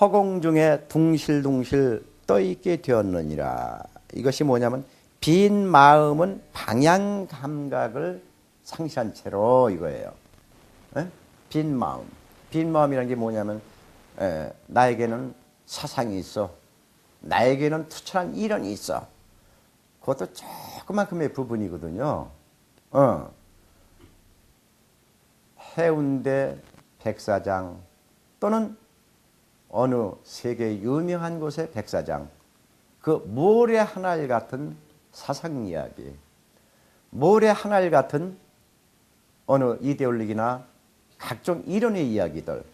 허공 중에 둥실둥실 떠 있게 되었느니라. 이것이 뭐냐면 빈 마음은 방향 감각을 상실한 채로 이거예요. 에? 빈 마음. 빈 마음이라는 게 뭐냐면 에, 나에게는 사상이 있어. 나에게는 투철한 이론이 있어. 그것도 조그만큼의 부분이거든요. 어. 해운대 백사장 또는 어느 세계 유명한 곳의 백사장 그 모래 하나알 같은 사상 이야기 모래 하나알 같은 어느 이데올로기나 각종 이론의 이야기들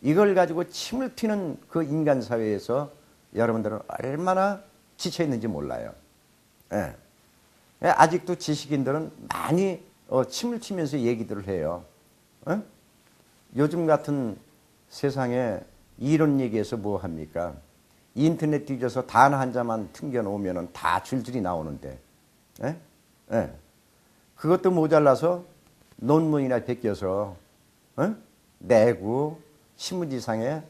이걸 가지고 침을 튀는 그 인간 사회에서 여러분들은 얼마나 지쳐 있는지 몰라요. 예. 예, 아직도 지식인들은 많이 어, 침을 튀면서 얘기들을 해요. 예? 요즘 같은 세상에 이론 얘기해서 뭐 합니까? 인터넷 뒤져서 단 한 자만 튕겨 놓으면 다 줄줄이 나오는데, 예? 예. 그것도 모자라서 논문이나 베껴서 어? 내고 신문지상에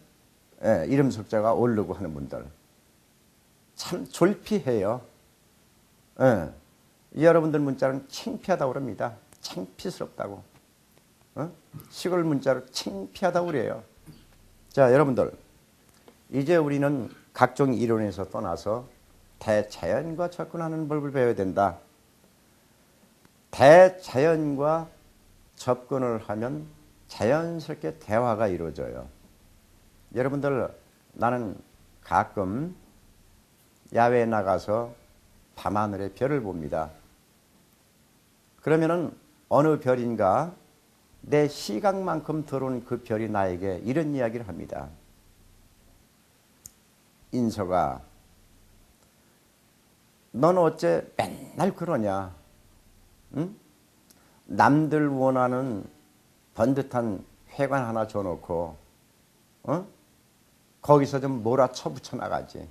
예, 이름 석자가 오르고 하는 분들 참 졸피해요. 예. 여러분들 문자는 창피하다고 그럽니다. 창피스럽다고. 어? 시골 문자로 창피하다고 그래요. 자, 여러분들. 이제 우리는 각종 이론에서 떠나서 대자연과 접근하는 법을 배워야 된다. 대자연과 접근을 하면 자연스럽게 대화가 이루어져요. 여러분들, 나는 가끔 야외에 나가서 밤하늘의 별을 봅니다. 그러면은 어느 별인가 내 시각만큼 들어온 그 별이 나에게 이런 이야기를 합니다. 인서가 넌 어째 맨날 그러냐? 응? 남들 원하는 번듯한 회관 하나 줘놓고 어? 거기서 좀 몰아쳐 붙여 나가지.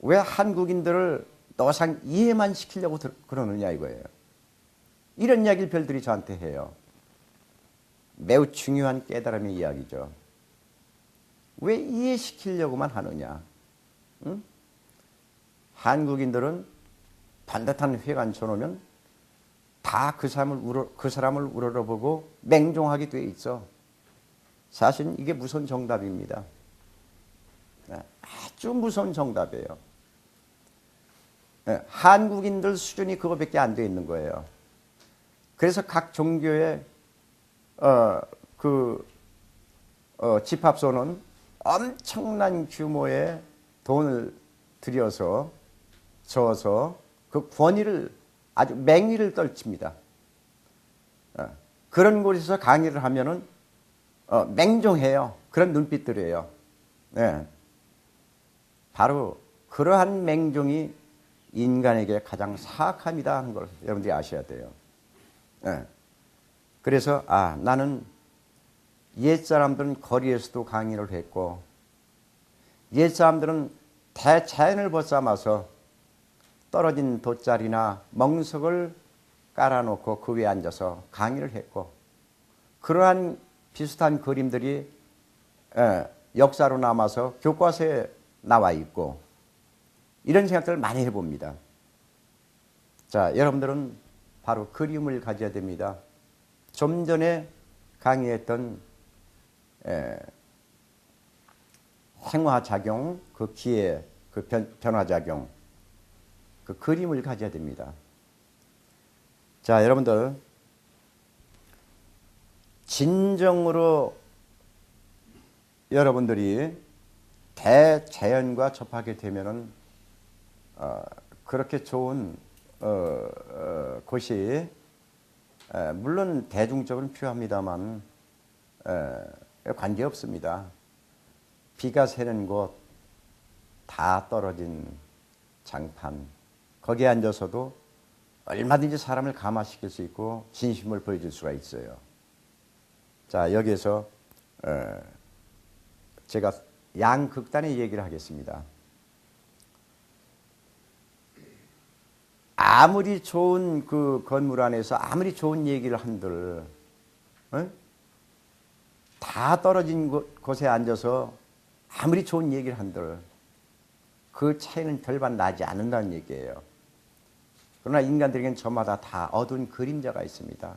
왜 한국인들을 너상 이해만 시키려고 그러느냐 이거예요. 이런 이야기를 별들이 저한테 해요. 매우 중요한 깨달음의 이야기죠. 왜 이해시키려고만 하느냐? 응? 한국인들은 반듯한 회관 쳐놓으면 다 그 사람을 우러, 그 사람을 우러러보고 맹종하게 돼 있어. 사실 이게 무서운 정답입니다. 네, 아주 무서운 정답이에요. 네, 한국인들 수준이 그거밖에 안 돼 있는 거예요. 그래서 각 종교의 어, 그 어, 집합소는 엄청난 규모의 돈을 들여서 줘서 그 권위를 아주 맹위를 떨칩니다. 어, 그런 곳에서 강의를 하면은 어, 맹종해요. 그런 눈빛들이에요. 네. 바로 그러한 맹종이 인간에게 가장 사악합니다 하는 걸 여러분들이 아셔야 돼요. 네. 그래서 아 나는 옛 사람들은 거리에서도 강의를 했고 옛 사람들은 대자연을 벗삼아서 떨어진 돗자리나 멍석을 깔아놓고 그 위에 앉아서 강의를 했고 그러한 비슷한 그림들이 역사로 남아서 교과서에 나와 있고 이런 생각들을 많이 해봅니다. 자, 여러분들은 바로 그림을 가져야 됩니다. 좀 전에 강의했던 행화작용, 그 기회, 그 변, 변화작용, 그 그림을 가져야 됩니다. 자, 여러분들, 진정으로 여러분들이 대자연과 접하게 되면은 어, 그렇게 좋은 어, 어, 곳이 에, 물론 대중적으로 필요합니다만 에, 관계 없습니다. 비가 새는 곳 다 떨어진 장판 거기에 앉아서도 얼마든지 사람을 감화시킬 수 있고 진심을 보여줄 수가 있어요. 자 여기에서 에, 제가 양극단의 얘기를 하겠습니다. 아무리 좋은 그 건물 안에서 아무리 좋은 얘기를 한들 어? 다 떨어진 곳에 앉아서 아무리 좋은 얘기를 한들 그 차이는 별반 나지 않는다는 얘기예요. 그러나 인간들에겐 저마다 다 어두운 그림자가 있습니다.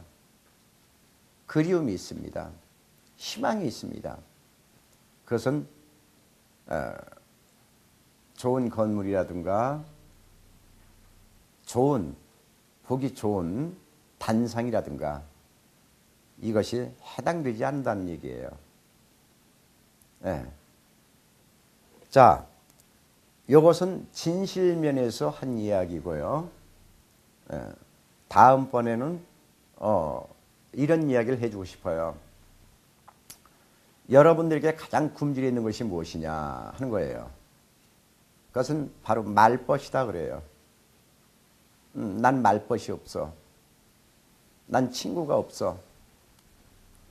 그리움이 있습니다. 희망이 있습니다. 그것은 어, 좋은 건물이라든가 좋은 보기 좋은 단상이라든가 이것이 해당되지 않는다는 얘기예요. 네. 자, 이것은 진실면에서 한 이야기고요. 네. 다음번에는 어, 이런 이야기를 해주고 싶어요. 여러분들에게 가장 굶주려 있는 것이 무엇이냐 하는 거예요. 그것은 바로 말벗이다 그래요. 음, 난 말벗이 없어. 난 친구가 없어.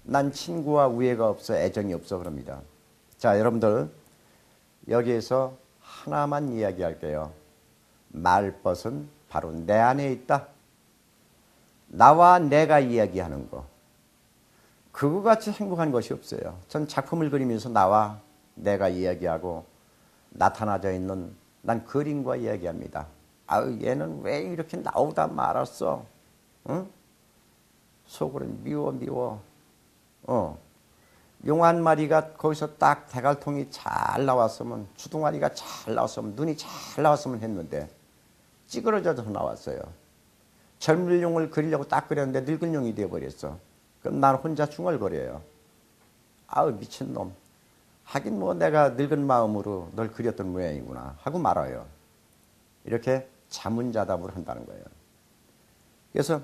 난 친구와 우애가 없어. 애정이 없어. 그럽니다. 자, 여러분들, 여기에서 하나만 이야기할게요. 말벗은 바로 내 안에 있다. 나와 내가 이야기하는 거. 그거 같이 행복한 것이 없어요. 전 작품을 그리면서 나와 내가 이야기하고 나타나져 있는 난 그림과 이야기합니다. 아유, 얘는 왜 이렇게 나오다 말았어? 응? 속으로는 미워, 미워. 어. 용 한 마리가 거기서 딱 대갈통이 잘 나왔으면, 주둥아리가 잘 나왔으면, 눈이 잘 나왔으면 했는데, 찌그러져서 나왔어요. 젊은 용을 그리려고 딱 그렸는데 늙은 용이 되어버렸어. 그럼 난 혼자 중얼거려요. 아우, 미친놈. 하긴 뭐 내가 늙은 마음으로 널 그렸던 모양이구나. 하고 말아요. 이렇게 자문자답을 한다는 거예요. 그래서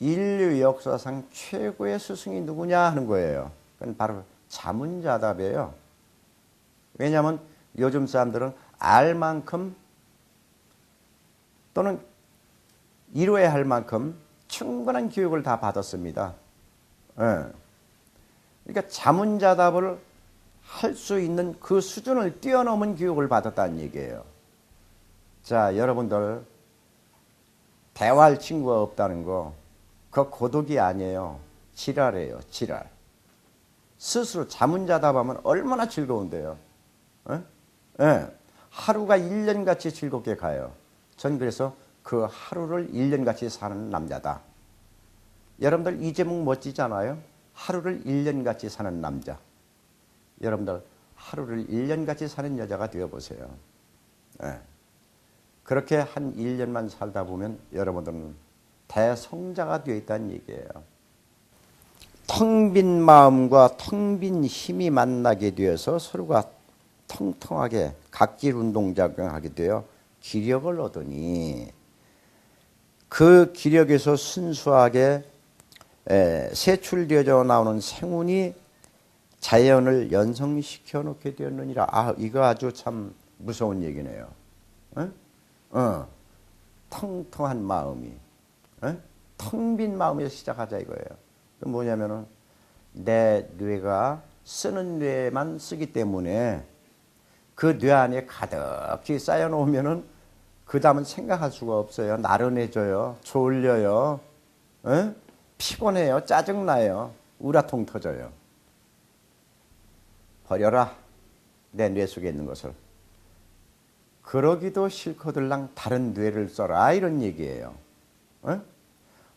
인류 역사상 최고의 스승이 누구냐 하는 거예요. 그건 바로 자문자답이에요. 왜냐하면 요즘 사람들은 알 만큼 또는 이루어야 할 만큼 충분한 교육을 다 받았습니다. 예. 그러니까 자문자답을 할 수 있는 그 수준을 뛰어넘은 교육을 받았다는 얘기예요. 자, 여러분들 대화할 친구가 없다는 거, 그 고독이 아니에요. 지랄이에요, 지랄. 스스로 자문자답하면 얼마나 즐거운데요. 에? 예. 하루가 1년같이 즐겁게 가요. 전 그래서 그 하루를 1년같이 사는 남자다. 여러분들 이 제목 멋지잖아요? 하루를 1년같이 사는 남자. 여러분들 하루를 1년같이 사는 여자가 되어보세요. 예. 그렇게 한 1년만 살다 보면 여러분들은 대성자가 되어 있다는 얘기예요. 텅 빈 마음과 텅 빈 힘이 만나게 되어서 서로가 통통하게 각질 운동작용하게 되어 기력을 얻으니 그 기력에서 순수하게 세출되어 나오는 생운이 자연을 연성시켜 놓게 되었느니라. 아, 이거 아주 참 무서운 얘기네요. 어? 어. 텅텅한 마음이, 어? 텅빈 마음에서 시작하자 이거예요. 그 뭐냐면은 내 뇌가 쓰는 뇌만 쓰기 때문에 그 뇌 안에 가득히 쌓여 놓으면은 그 다음은 생각할 수가 없어요. 나른해져요. 졸려요. 어? 피곤해요. 짜증나요. 우라통 터져요. 버려라. 내 뇌 속에 있는 것을. 그러기도 싫거들랑 다른 뇌를 써라. 이런 얘기예요. 어?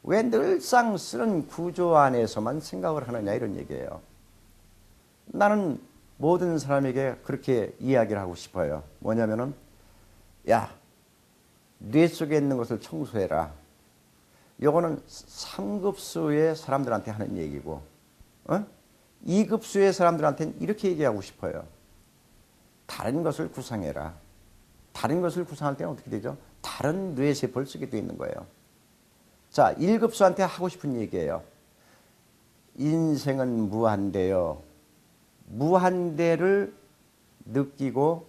왜 늘상 쓰는 구조 안에서만 생각을 하느냐. 이런 얘기예요. 나는 모든 사람에게 그렇게 이야기를 하고 싶어요. 뭐냐면은, 야, 뇌 속에 있는 것을 청소해라. 요거는 3급수의 사람들한테 하는 얘기고, 어? 2급수의 사람들한테는 이렇게 얘기하고 싶어요. 다른 것을 구상해라. 다른 것을 구상할 때는 어떻게 되죠? 다른 뇌세포를 쓰게 되어 있는 거예요. 자, 1급수한테 하고 싶은 얘기예요. 인생은 무한대요. 무한대를 느끼고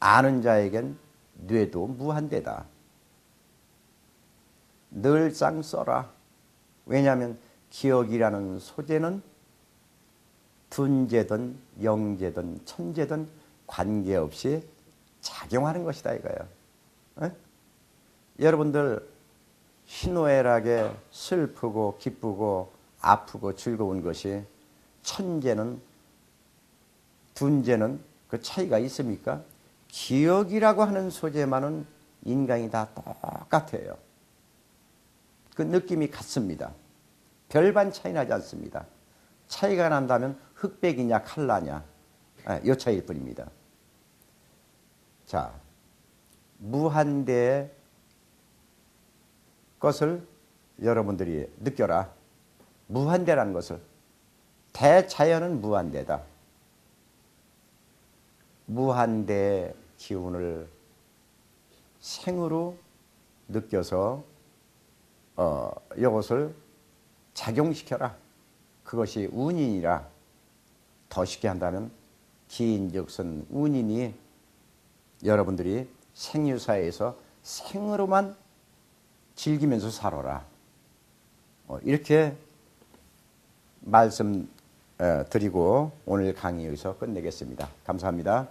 아는 자에겐 뇌도 무한대다. 늘상 써라. 왜냐하면 기억이라는 소재는 둔재든 영재든 천재든 관계없이 작용하는 것이다 이거예요. 에? 여러분들 희노애락에 슬프고 기쁘고 아프고 즐거운 것이 천재는 분재는 그 차이가 있습니까? 기억이라고 하는 소재만은 인간이 다 똑같아요. 그 느낌이 같습니다. 별반 차이 나지 않습니다. 차이가 난다면 흑백이냐 칼라냐 아, 이 차이일 뿐입니다. 자, 무한대의 것을 여러분들이 느껴라. 무한대라는 것을 대자연은 무한대다. 무한대 기운을 생으로 느껴서 어, 이것을 작용시켜라. 그것이 운인이라 더 쉽게 한다면 기인즉슨 운인이 여러분들이 생유사에서 생으로만 즐기면서 살아라. 어, 이렇게 말씀 어, 드리고 오늘 강의 여기서 끝내겠습니다. 감사합니다.